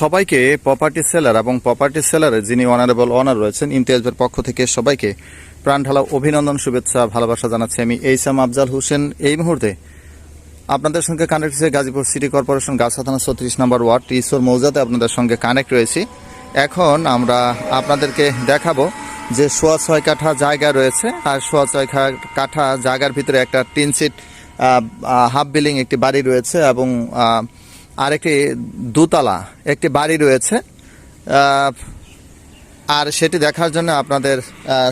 সবাইকে property seller এবং property সেলারের যিনি অনারেবল অনার রয়েছেন, ইমতিয়াজের পক্ষ থেকে সবাইকে প্রাণ ঢালা অভিনন্দন, শুভেচ্ছা, ভালোবাসা জানাচ্ছি আমি এইসাম আফজাল হোসেন। এই মুহূর্তে আপনাদের সঙ্গে কানেক্ট হয়েছে গাজীপুর সিটি কর্পোরেশন গাছা থানা ছত্রিশ নম্বর ওয়ার্ড টিসোর মৌজাতে আপনাদের সঙ্গে কানেক্ট রয়েছি। এখন আমরা আপনাদেরকে দেখাবো যে সোয়া ছয় কাঠা জায়গা রয়েছে। আর সোয়া ছয় কাঠা জায়গার ভিতরে একটা টিন সিট হাফ বিল্ডিং একটি বাড়ি রয়েছে এবং আহ, আরেকটি দোতলা একটি বাড়ি রয়েছে। আর সেটি দেখার জন্য আপনাদের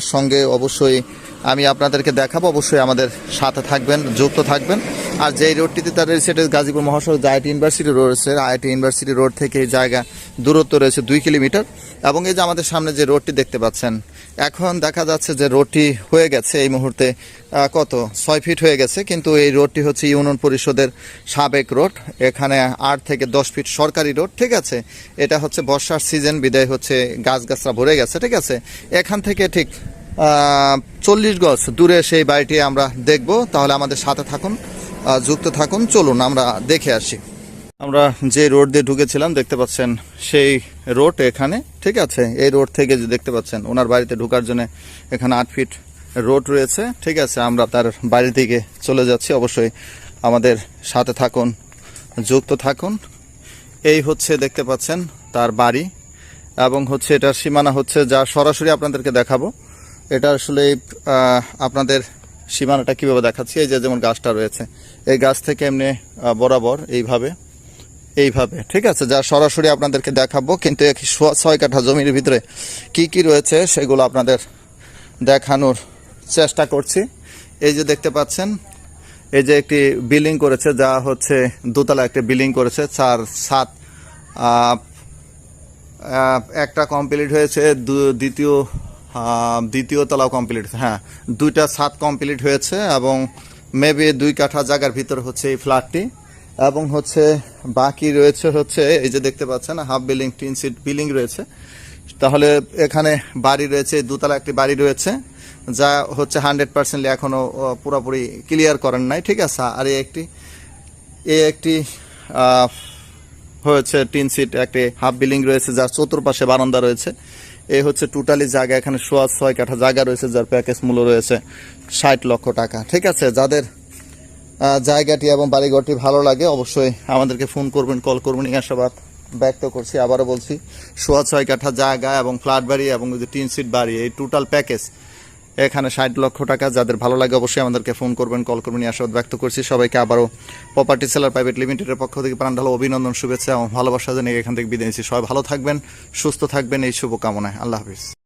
সঙ্গে অবশ্যই আমি আপনাদেরকে দেখাবো, অবশ্যই আমাদের সাথে থাকবেন, যুক্ত থাকবেন। আর যেই রোডটিতে তার সেটা গাজীপুর মহাসড়ক আইটি ইউনিভার্সিটি রোড রয়েছে, আইটি ইউনিভার্সিটি রোড থেকে এই জায়গা দূরত্ব রয়েছে দুই কিলোমিটার। এবং এই যে আমাদের সামনে যে রোডটি দেখতে পাচ্ছেন, এখন দেখা যাচ্ছে যে রোডটি হয়ে গেছে এই মুহূর্তে কত? ছয় ফিট হয়ে গেছে, কিন্তু এই রোডটি হচ্ছে ইউনিয়ন পরিষদের সাবেক রোড। এখানে আট থেকে দশ ফিট সরকারি রোড, ঠিক আছে? এটা হচ্ছে বর্ষার সিজন, বিদায় হচ্ছে গাছগাছরা ভরে গেছে, ঠিক আছে? এখান থেকে ঠিক চল্লিশ গজ দূরে সেই বাড়িটি আমরা দেখব। তাহলে আমাদের সাথে থাকুন যুক্ত থাকুন। চলুন, আমরা দেখে আসি। আমরা যে রোড দিয়ে ঢুকেছিলাম, দেখতে পাচ্ছেন সেই রোড এখানে, ঠিক আছে? এই রোড থেকে যে দেখতে পাচ্ছেন, ওনার বাড়িতে ঢোকার জন্য এখানে আট ফিট রোড রয়েছে, ঠিক আছে? আমরা তার বাড়ির দিকে চলে যাচ্ছি। অবশ্যই আমাদের সাথে থাকুন, যুক্ত থাকুন। এই হচ্ছে দেখতে পাচ্ছেন তার বাড়ি এবং হচ্ছে এটার সীমানা হচ্ছে যা সরাসরি আপনাদেরকে দেখাবো। এটা আসলে আপনাদের সীমানাটা কীভাবে দেখাচ্ছি? এই যে যেমন গাছটা রয়েছে, এই গাছ থেকে এমনি বরাবর এইভাবে এইভাবে, ঠিক আছে? যা সরাসরি আপনাদেরকে দেখাবো, কিন্তু ছয় কাঠা জমির ভিতরে কি কি রয়েছে সেগুলো আপনাদের দেখানোর চেষ্টা করছি। এই যে দেখতে পাচ্ছেন, এই যে একটি বিল্ডিং করেছে, যা হচ্ছে দোতলা একটি বিল্ডিং করেছে, চার, সাত একটা কমপ্লিট হয়েছে দ্বিতীয় দ্বিতীয় তলাও কমপ্লিট হ্যাঁ দুইটা ছাদ কমপ্লিট হয়েছে এবং মেবি দুই কাঠা জায়গার ভিতরে হচ্ছে এই ফ্ল্যাটটি এবং হচ্ছে বাকি রয়েছে হচ্ছে, এই যে দেখতে পাচ্ছেন হাফ বিল্ডিং তিন সিট বিল্ডিং রয়েছে। তাহলে এখানে বাড়ি রয়েছে দুতলা একটি বাড়ি রয়েছে, যা হচ্ছে হান্ড্রেড পার্সেন্টলি এখনও পুরোপুরি ক্লিয়ার করেন নাই। ঠিক আছে, আর এই একটি এই একটি হয়েছে টিন সিট একটি হাফ বিল্ডিং রয়েছে, যার চতুর্পাশে বারান্দা রয়েছে। এই হচ্ছে টোটালি জায়গা, এখানে সোয়া ছয় কাঠা জায়গা রয়েছে, যার প্যাকেজ মূল্য রয়েছে ষাট লক্ষ টাকা। ঠিক আছে, যাদের জায়গাটি এবং বাড়িঘরটি ভালো লাগে, অবশ্যই আমাদেরকে ফোন করবেন কল করবেন। এই আশাবাদ ব্যক্ত করছি। আবারও বলছি, সোয়া ছয় কাঠা জায়গা এবং ফ্ল্যাট বাড়ি এবং টিন সিট বাড়ি, এই টোটাল প্যাকেজ এখানে ষাট লক্ষ টাকা। যাদের ভালো লাগে অবশ্যই আমাদেরকে ফোন করবেন, কল করবেন আশাবাদ ব্যক্ত করছি। সবাইকে আবারও প্রপার্টি সেলার প্রাইভেট লিমিটেডের পক্ষ থেকে প্রাণ ঢালো অভিনন্দন, শুভেচ্ছা এবং ভালোবাসা জানিয়ে এখান থেকে বিদায় নিচ্ছি। সবাই ভালো থাকবেন, সুস্থ থাকবেন, এই শুভকামনায়। আল্লাহ হাফিজ।